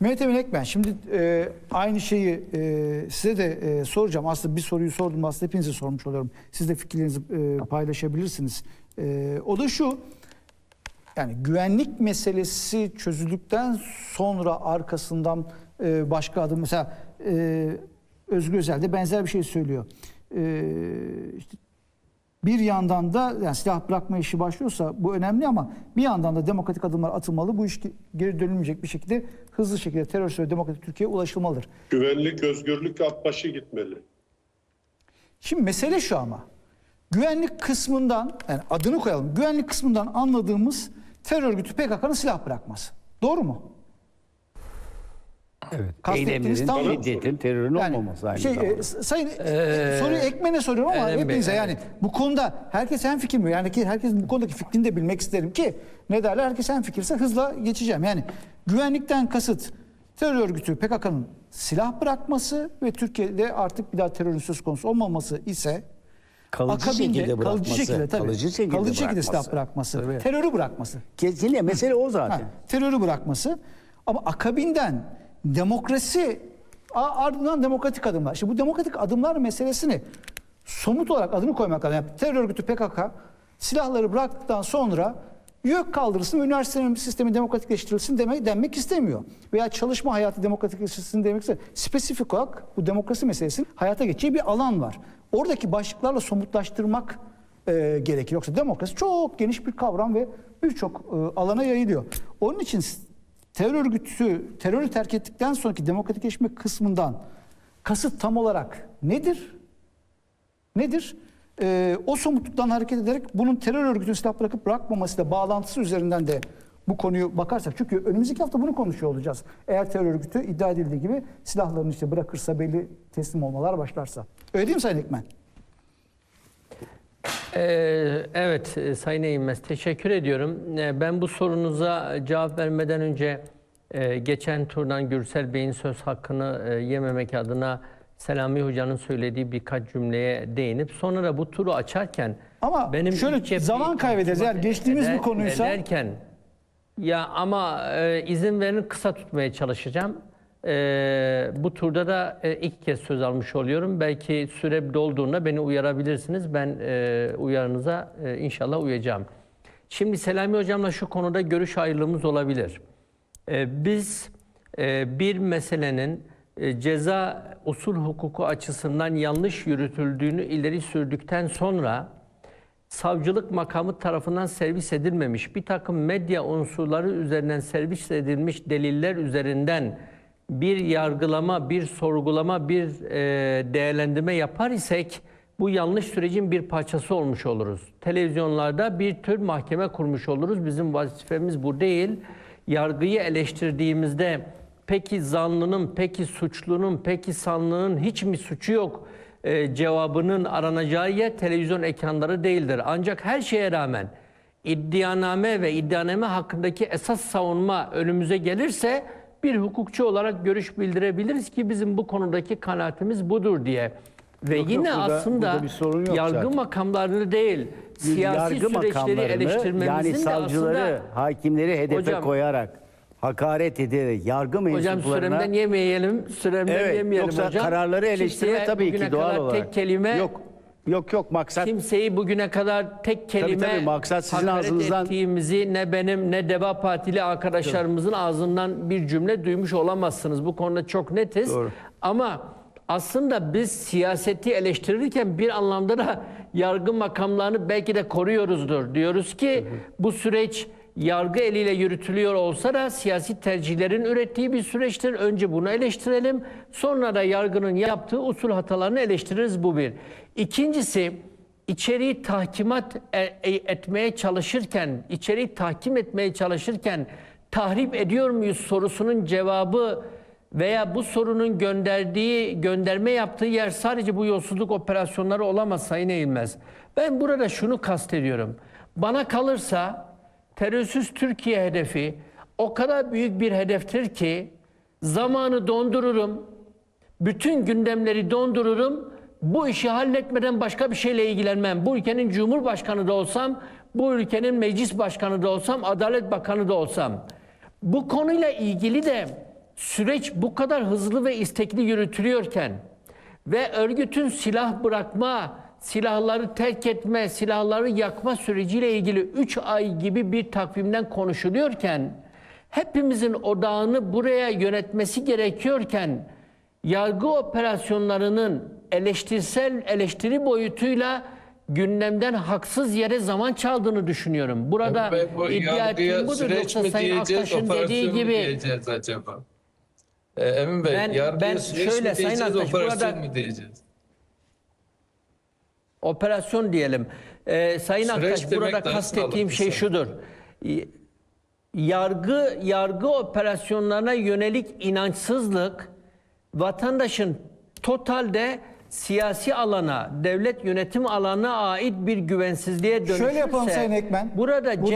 Mehmet Emin Ekmen şimdi e, aynı şeyi e, size de e, soracağım. Aslında bir soruyu sordum aslında hepinize sormuş oluyorum. Siz de fikirlerinizi e, paylaşabilirsiniz. E, o da şu yani güvenlik meselesi çözüldükten sonra arkasından e, başka adım mesela e, Özgür Özel de benzer bir şey söylüyor. E, işte bir yandan da yani silah bırakma işi başlıyorsa bu önemli ama bir yandan da demokratik adımlar atılmalı. Bu iş geri dönülmeyecek bir şekilde hızlı şekilde terörist ve demokratik Türkiye'ye ulaşılmalıdır. Güvenlik, özgürlük apbaşı gitmeli. Şimdi mesele şu ama. Güvenlik kısmından yani adını koyalım. Güvenlik kısmından anladığımız terör örgütü PKK'nın silah bırakması. Doğru mu? Evet. Kastettiğiniz Eylemlerin, tam- şiddetin, terörün Yani olmaması aynı şey, zamanda. e, sayın e, soruyu ekmene soruyorum ama Erdem Bey, hepinize yani evet. bu konuda herkes hem fikir mi? Yani ki herkesin bu konudaki fikrini de bilmek isterim ki ne derler herkes hem fikirse hızla geçeceğim. Yani güvenlikten kasıt terör örgütü PKK'nın silah bırakması ve Türkiye'de artık bir daha terörün söz konusu olmaması ise Kalıcı şekilde bırakması. kalıcı şekilde tabii. Kalıcı şekilde kalıcı şekilde bırakması. silah bırakması, Tabii. terörü bırakması. Kesinlikle mesele o Ha, zaten. terörü bırakması ama akabinden demokrasi ardından demokratik adımlar. Şimdi bu demokratik adımlar meselesini somut olarak adını koymak lazım. Yani terör örgütü PKK silahları bıraktıktan sonra YÖK kaldırılsın, üniversitelerin sistemi demokratikleştirilsin demek, denmek istemiyor. Veya çalışma hayatı demokratikleştirilsin demek istemiyor. Spesifik olarak bu demokrasi meselesinin hayata geçeceği bir alan var. Oradaki başlıklarla somutlaştırmak e, gerekir. Yoksa demokrasi çok geniş bir kavram ve birçok e, alana yayılıyor. Onun için terör örgütü terörü terk ettikten sonraki demokratikleşme kısmından kasıt tam olarak nedir? Nedir? E, o somutluktan hareket ederek bunun terör örgütünün silah bırakıp bırakmamasıyla bağlantısı üzerinden de bu konuyu bakarsak çünkü önümüzdeki hafta bunu konuşuyor olacağız. Eğer terör örgütü iddia edildiği gibi silahlarını işte bırakırsa belli teslim olmalar başlarsa. Öyle değil mi Sayın Ekmen? Ee, evet e, Sayın Eğilmez teşekkür ediyorum. Ee, Ben bu sorunuza cevap vermeden önce e, geçen turdan Gürsel Bey'in söz hakkını e, yememek adına Selami Hoca'nın söylediği birkaç cümleye değinip sonra da bu turu açarken Ama şöyle ilk cepheyi zaman kaybederiz. Eğer geçtiğimiz bir konuysa- Ederken, ya ama e, izin verin kısa tutmaya çalışacağım. E, bu turda da e, ilk kez söz almış oluyorum. Belki süre dolduğunda beni uyarabilirsiniz. Ben e, uyarınıza e, inşallah uyacağım. Şimdi Selami Hocam'la şu konuda görüş ayrılığımız olabilir. E, biz e, bir meselenin e, ceza usul hukuku açısından yanlış yürütüldüğünü ileri sürdükten sonra savcılık makamı tarafından servis edilmemiş bir takım medya unsurları üzerinden servis edilmiş deliller üzerinden bir yargılama, bir sorgulama, bir e, değerlendirme yapar isek bu yanlış sürecin bir parçası olmuş oluruz. Televizyonlarda bir tür mahkeme kurmuş oluruz. Bizim vazifemiz bu değil. Yargıyı eleştirdiğimizde peki zanlının, peki suçlunun, peki sanlının hiç mi suçu yok? e, cevabının aranacağı yer televizyon ekranları değildir. Ancak her şeye rağmen iddianame ve iddianame hakkındaki esas savunma önümüze gelirse bir hukukçu olarak görüş bildirebiliriz ki bizim bu konudaki kanaatimiz budur diye. Ve Yok, yine yok, burada- aslında burada bir sorun yok yargı zaten. makamlarını değil, siyasi yargı süreçleri eleştirmemizin yani de savcıları, aslında hakimleri hedefe Hocam- koyarak, hakaret ederek yargı Hocam mensuplarına süremden yemeyelim, süremden evet, yemeyelim yoksa hocam. kararları eleştirme tabii ki doğal olarak. Tek kelime Yok yok yok maksat Kimseyi bugüne kadar tek kelime tabii, maksat sizin ağzınızdan- ettiğimizi ne benim ne Deva Partili arkadaşlarımızın ağzından bir cümle duymuş olamazsınız. Bu konuda çok netiz. Doğru. Ama aslında biz siyaseti eleştirirken bir anlamda da yargı makamlarını belki de koruyoruzdur. Diyoruz ki bu süreç yargı eliyle yürütülüyor olsa da siyasi tercihlerin ürettiği bir süreçtir. Önce bunu eleştirelim. Sonra da yargının yaptığı usul hatalarını eleştiririz bu bir. İkincisi içeriği tahkimat e- e- etmeye çalışırken, içeriği tahkim etmeye çalışırken tahrip ediyor muyuz sorusunun cevabı veya bu sorunun gönderdiği, gönderme yaptığı yer sadece bu yolsuzluk operasyonları olamaz Sayın Eğilmez. Ben burada şunu kastediyorum. Bana kalırsa terörsüz Türkiye hedefi o kadar büyük bir hedeftir ki zamanı dondururum, bütün gündemleri dondururum. Bu işi halletmeden başka bir şeyle ilgilenmem. Bu ülkenin cumhurbaşkanı da olsam, bu ülkenin meclis başkanı da olsam, adalet bakanı da olsam. Bu konuyla ilgili de süreç bu kadar hızlı ve istekli yürütülüyorken ve örgütün silah bırakma, silahları terk etme, silahları yakma süreciyle ilgili 3 ay gibi bir takvimden konuşuluyorken hepimizin odağını buraya yönetmesi gerekiyorken yargı operasyonlarının eleştirsel eleştiri boyutuyla gündemden haksız yere zaman çaldığını düşünüyorum. Burada bu iddia ettiğim budur. Yoksa Sayın Aktaş'ın dediği gibi acaba? Ee, Emin Bey, Ben- yargıya ben süreç şöyle, mi Sayın Aktaş, operasyon burada- mu diyeceğiz? operasyon diyelim. Ee, Sayın Süreç Aktaş burada kastettiğim şey şudur. Yargı yargı operasyonlarına yönelik inançsızlık vatandaşın totalde siyasi alana, devlet yönetim alanına ait bir güvensizliğe dönüşürse Şöyle yapalım Sayın Ekmen. Burada